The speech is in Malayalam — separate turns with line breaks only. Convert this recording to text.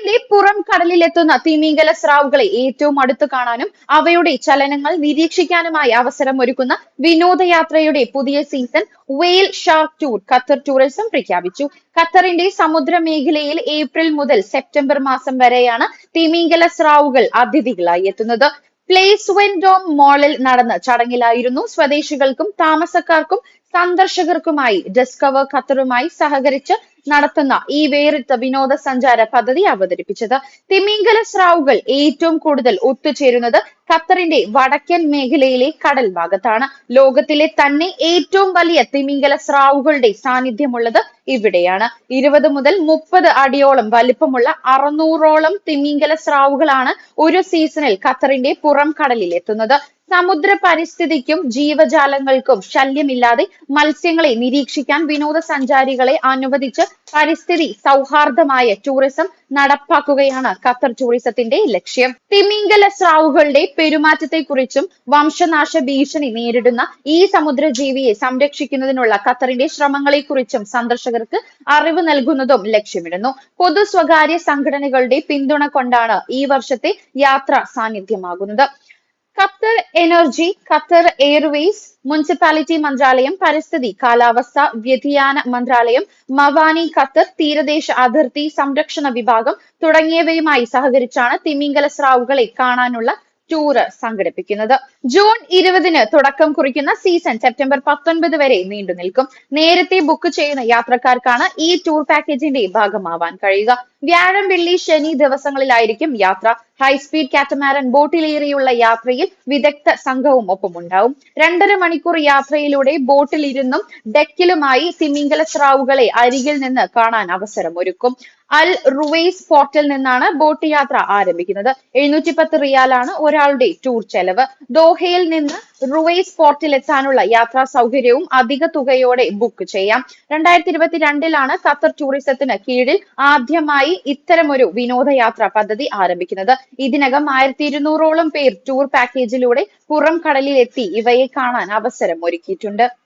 ഖത്തറിന്റെ പുറം കടലിലെത്തുന്ന തിമിംഗല സ്രാവുകളെ ഏറ്റവും അടുത്ത് കാണാനും അവയുടെ ചലനങ്ങൾ നിരീക്ഷിക്കാനുമായി അവസരം ഒരുക്കുന്ന വിനോദയാത്രയുടെ പുതിയ സീസൺ വെയിൽ ഷാർക്ക് ടൂർ ഖത്തർ ടൂറിസം പ്രഖ്യാപിച്ചു. ഖത്തറിന്റെ സമുദ്ര മേഖലയിൽ ഏപ്രിൽ മുതൽ സെപ്റ്റംബർ മാസം വരെയാണ് തിമിംഗല സ്രാവുകൾ അതിഥികളായി എത്തുന്നത്. പ്ലേസ് വെൻഡോം മോളിൽ നടന്ന ചടങ്ങിലായിരുന്നു സ്വദേശികൾക്കും താമസക്കാർക്കും സന്ദർശകർക്കുമായി ഡിസ്കവർ ഖത്തറുമായി സഹകരിച്ച് നടത്തുന്ന ഈ വേറിട്ട വിനോദസഞ്ചാര പദ്ധതി അവതരിപ്പിച്ചത്. തിമിംഗല സ്രാവുകൾ ഏറ്റവും കൂടുതൽ ഒത്തുചേരുന്നത് ഖത്തറിന്റെ വടക്കൻ മേഖലയിലെ കടൽ ഭാഗത്താണ് ലോകത്തിലെ തന്നെ ഏറ്റവും വലിയ തിമിംഗല സ്രാവുകളുടെ സാന്നിധ്യമുള്ളത് ഇവിടെയാണ്. ഇരുപത് മുതൽ മുപ്പത് അടിയോളം വലിപ്പമുള്ള അറുന്നൂറോളം തിമിംഗല സ്രാവുകളാണ് ഒരു സീസണിൽ ഖത്തറിന്റെ പുറം കടലിൽ എത്തുന്നത് സമുദ്ര പരിസ്ഥിതിക്കും ജീവജാലങ്ങൾക്കും ശല്യമില്ലാതെ മത്സ്യങ്ങളെ നിരീക്ഷിക്കാൻ വിനോദസഞ്ചാരികളെ അനുവദിച്ച് പരിസ്ഥിതി സൗഹാർദ്ദമായ ടൂറിസം നടപ്പാക്കുകയാണ് ഖത്തർ ടൂറിസത്തിന്റെ ലക്ഷ്യം. തിമിംഗല സ്രാവുകളുടെ പെരുമാറ്റത്തെക്കുറിച്ചും വംശനാശ ഭീഷണി നേരിടുന്ന ഈ സമുദ്രജീവിയെ സംരക്ഷിക്കുന്നതിനുള്ള ഖത്തറിന്റെ ശ്രമങ്ങളെക്കുറിച്ചും സന്ദർശകർക്ക് അറിവ് നൽകുന്നതും ലക്ഷ്യമിടുന്നു. പൊതു സ്വകാര്യ സംഘടനകളുടെ പിന്തുണ കൊണ്ടാണ് ഈ വർഷത്തെ യാത്ര സാന്നിധ്യമാകുന്നത്. Qatar Energy Qatar Airways municipality മന്ത്രാലയം പരിസ്ഥിതി കാലാവസ്ഥ വ്യതിയാന മന്ത്രാലയം മവാനി ഖത്തർ തീരദേശ അതിർത്തി സംരക്ഷണ വിഭാഗം തുടങ്ങിയവയുമായി സഹകരിച്ചാണ് തിമിംഗല സ്രാവുകളെ കാണാനുള്ള ടൂറ് സംഘടിപ്പിക്കുന്നത്. ജൂൺ ഇരുപതിന് തുടക്കം കുറിക്കുന്ന സീസൺ സെപ്റ്റംബർ പത്തൊൻപത് വരെ നീണ്ടു നിൽക്കും നേരത്തെ ബുക്ക് ചെയ്യുന്ന യാത്രക്കാർക്കാണ് ഈ ടൂർ പാക്കേജിന്റെ ഭാഗമാവാൻ കഴിയുക. വ്യാഴം വെള്ളി ശനി ദിവസങ്ങളിലായിരിക്കും യാത്ര. ഹൈസ്പീഡ് കാറ്റമാരൻ ബോട്ടിലേറിയുള്ള യാത്രയിൽ വിദഗ്ധ സംഘവും ഒപ്പമുണ്ടാവും. രണ്ടര മണിക്കൂർ യാത്രയിലൂടെ ബോട്ടിലിരുന്നും ഡെക്കിലുമായി തിമിംഗല സ്രാവുകളെ അരികിൽ നിന്ന് കാണാൻ അവസരം ഒരുക്കും അൽ റുവേസ് പോർട്ടിൽ നിന്നാണ് ബോട്ട് യാത്ര ആരംഭിക്കുന്നത്. എഴുന്നൂറ്റി പത്ത് റിയാലാണ് ഒരാളുടെ ടൂർ ചെലവ്. ദോഹയിൽ നിന്ന് റുവേസ് പോർട്ടിൽ എത്താനുള്ള യാത്രാ സൗകര്യവും അധിക തുകയോടെ ബുക്ക് ചെയ്യാം. രണ്ടായിരത്തി ഇരുപത്തിരണ്ടിലാണ് ഖത്തർ ടൂറിസത്തിന് കീഴിൽ ആദ്യമായി ഇത്തരമൊരു വിനോദയാത്ര പദ്ധതി ആരംഭിക്കുന്നത്. ഇതിനകം ആയിരത്തി ഇരുന്നൂറോളം പേർ ടൂർ പാക്കേജിലൂടെ പുറം കടലിലെത്തി ഇവയെ കാണാൻ അവസരം ഒരുക്കിയിട്ടുണ്ട്